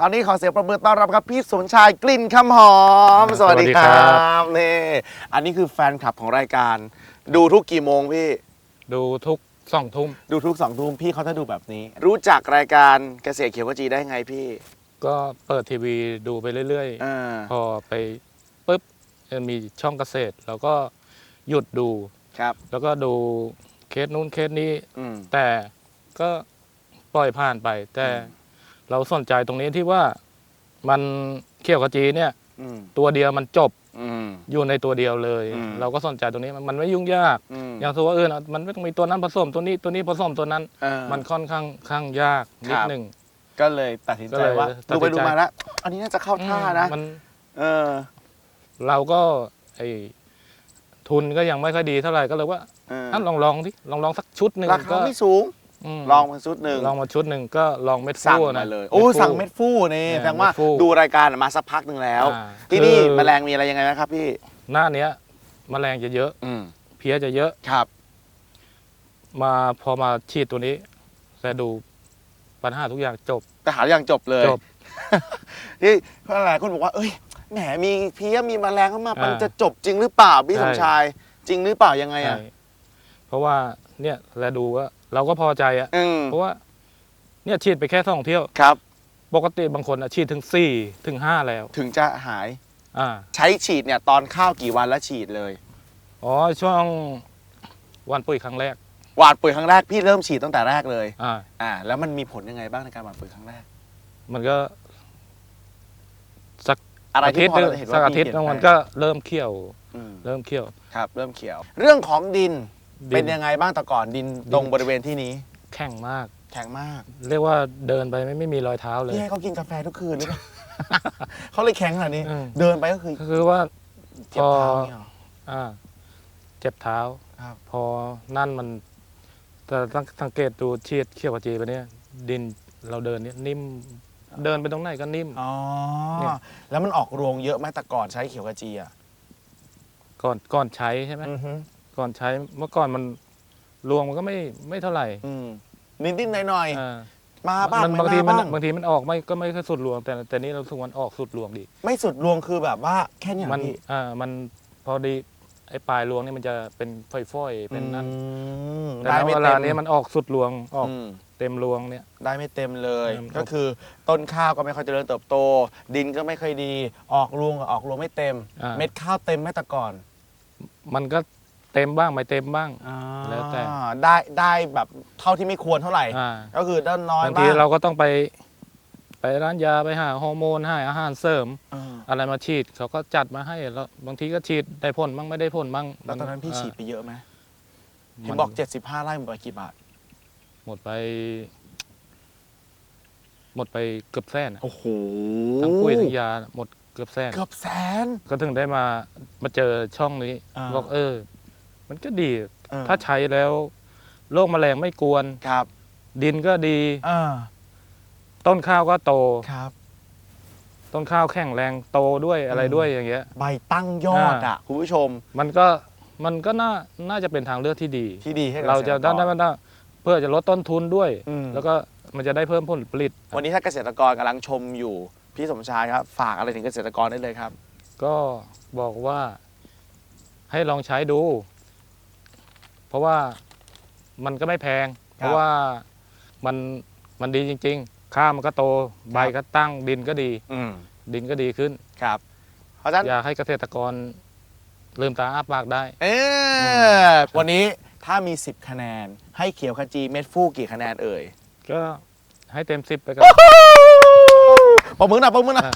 ตอนนี้ขอเสียงประมือต้อนรับครับพี่สมชายกลิ่นคำหอม สวัสดีคสวัสดีครัรับ บนี่อันนี้คือแฟนคลับของรายการ ดูทุกกี่โมงพี่ ดูทุกสองทุ่มดูทุกสองทุ่มพี่เขาจะดูแบบนี้ รู้จักรายการเกษตรเขียวขจีได้ไงพี่ก็เปิดทีวีดูไปเรื่อยอ่าๆ พอไปปุ๊บเอ่อมีช่องเกษตรเราก็หยุดดู ครับแล้วก็ดูเคสนู้นเคสนี้ อืม แต่ก็ปล่อยผ่านไป แต่อืม เราสนใจตรงนี้ที่ว่ามันเขียวขจีเนี่ย อืมตัวเดียวมันจบอืม อยู่ในตัวเดียวเลย อืม เราก็สนใจตรงนี้มันมันไม่ยุ่งยาก อืมอย่างสมมติว่าเออนะมันไม่ต้องมีตัวนั้นผสมตัวนี้ตัวนี้ผสมตัวนั้น เออ มันค่อนข้างข้างยากนิคดรับหนึ่ง ก็เลยตัดสินก็ใจเลยว่าตัดดูไปสินใจ ดูมาแล้วอันนี้น่าจะเข้าท่านะมันเออเราก็ไอทุนก็ยังไม่ค่อยดีเท่าไหร่ก็เลยว่าเอออะลองลองที่ลองลองสักชุดหนึ่งราคาก็ไม่สูงม ลองมาชุดหนึ่งลองมาชุดหนึ่งก็ลองเม็ดสั่งฟูมานะ เลยโอ้ฟูสั่งเม็ดฟูนี่เนี่ยแสดงว่าเม็ดฟูดูรายการมาสักพักหนึ่งแล้ว อ่าที่นี่คือ แมลงมีอะไรยังไงนะครับพี่ หน้าเนี้ยแมลงจะเยอะอืมเพี้ยจะเยอะครับมาพอมาฉีดตัวนี้แต่ดูปัญหาทุกอย่างจบ แต่หาอย่างจบเลยจบที่เพราะหลายคนบอกว่า เอ้ยแหมมีเพี้ยมีแมลงเข้ามาอ่ามัมันจะจบจริงหรือเปล่าพี่ใช่ สมชาย จริงหรือเปล่ายังไงอะใช่เพราะว่าเนี่ยแลดูว่า เราก็พอใจอะอืมเพราะว่า เนี่ยฉีดไปแค่สองเที่ยว ครับ ปกติบางคนอะฉีดถึงสี่ถึงห้าแล้ว ถึงจะหายอ่า ใช้ฉีดเนี่ยตอนข้าวกี่วันแล้วฉีดเลยอ๋อช่วงวันปุ๋ยครั้งแรก หวานปุ๋ยครั้งแรกพี่เริ่มฉีดตั้งแต่แรกเลยอ่า อ่าแล้วมันมีผลยังไงบ้างในการหวานปุ๋ยครั้งแรก มันก็สักอะไรอาที่ทิตย์พอหนึ่งเราเห็นสักว่าอามีทิตย์เปลี่ยนมันแปลก็งเริ่มเขียวอืมเริ่มเขียว ครับ เริ่มเขียว เรื่องของดิน ดิเป็นยังไงบ้างแต่ก่อนดินตรงบริเวณที่นี้ แข็งมาก แข็งมาก เรียกว่าเดินไปไม่ไม่มีรอยเท้าเลย พี่ให้เขากินกาแฟทุกคืนหรือเปล่า เขาเลยแข็งขนาดนี้ อืม เดินไปก็คือก็คือว่า เจ็บเท้าเนี่ยเหรอ อ่า เจ็บเท้าครับ พอนั่นมัน แต่ต้องสังเกตดูเชียดเขียวกว่าจีไปเนี่ย ดินเราเดินเนี่ยนิ่ม เดินไปตรงไหนก็นิ่ม อ๋อ เนี่ย แล้วมันออกรวงเยอะไหมแต่ก่อนใช้เขียวกระจีอะก่อนก่อนใช้ใช่ไหมอือฮึ ก่อนใช้เมื่อก่อนมันรวงมันก็ไม่ไม่เท่าไหร่อืมนิดๆหน่อยอ่าๆมาบ้างมันไม่บางทีมามันบ้างบางทีมันออกไม่ก็ไม่ค่อยสุดรวง แต่แต่นี้เราสึกมันออกสุดรวงดีไม่สุดรวงคือแบบว่าแค่เนี้ยมันพี่อ่ามันพอดีไอ้ปลายรวงนี่มันจะเป็นฝอยๆเป็นนั่นอืมแต่ได้ณไม่เวเต็ลามนี้มันออกสุดรวงออกอืม เต็มรวงเนี่ย ได้ไม่เต็มเลยอืมก็คือต้นข้าวก็ไม่ค่อยเจริญเติบโต ดินก็ไม่ค่อยดี ออกรวงก็ออกรวงไม่เต็ม อ่า เม็ดข้าวเต็มไหมแต่ก่อน มันก็ เต็มบ้างไม่เต็มบ้างแล้วแต่อ่าได้ได้แบบเท่าที่ไม่ควรเท่าไหร่ อ่าก็คือด้านน้อยบางบ้าทีงเราก็ต้องไป ไปร้านยาไปหาฮอร์โมนให้อาหารเสริม อ่าอะไรมาฉีดเขาก็จัดมาให้แล้วบางทีก็ฉีดได้ผลบ้างไม่ได้ผลบ้างแล้วตอนนั้นพี่าฉีดไปเยอะไหมเห็นมันบอก 75ไร่หมดไปกี่บาท หมดไป หมดไปเกือบแสนอะโอ้โหทั้งปุ๋ยทั้งยาหมดเกือบแสนเกือบแสน ก็ถึงได้มามาเจอช่องนี้อ่า บอกเออ มันก็ดี เออถ้าใช้แล้วโรคแมลงไม่กวน ครับดินก็ดีอ่าต้นข้าวก็โต ครับ ต้นข้าวแข็งแรงโตด้วยอะไรอืม ด้วยอย่างเงี้ย ใบตั้งยอดอะคุณผู้ชมมันก็มันก็น่าน่าจะเป็นทางเลือกที่ดี ที่ดีให้กับเราจะกษตได้กได้ได้เพื่อจะลดต้นทุนด้วย อืม แล้วก็มันจะได้เพิ่มผลผลิต วันนี้ถ้าเกษตรกรกำลังชมอยู่พี่สมชายครับ ฝากอะไรถึงเกษตรกรได้เลยครับ ก็บอกว่าให้ลองใช้ดู เพราะว่ามันก็ไม่แพง เพราะว่ามันมันดีจริง ๆ ข้าวมันก็โตใบก็ตั้งดินก็ดีอืมดินก็ดีขึ้น ครับ เพราะฉะนั้น อยากให้เกษตรกรลืมตาอ้าปากได้ เออวันนี้ถ้ามี 10 คะแนน ให้เขียวขจีเม็ดฟูกี่คะแนนเอ่ยก็ให้เต็มสิบไปกับปมมือหน่อยปมมือหน่อยอะ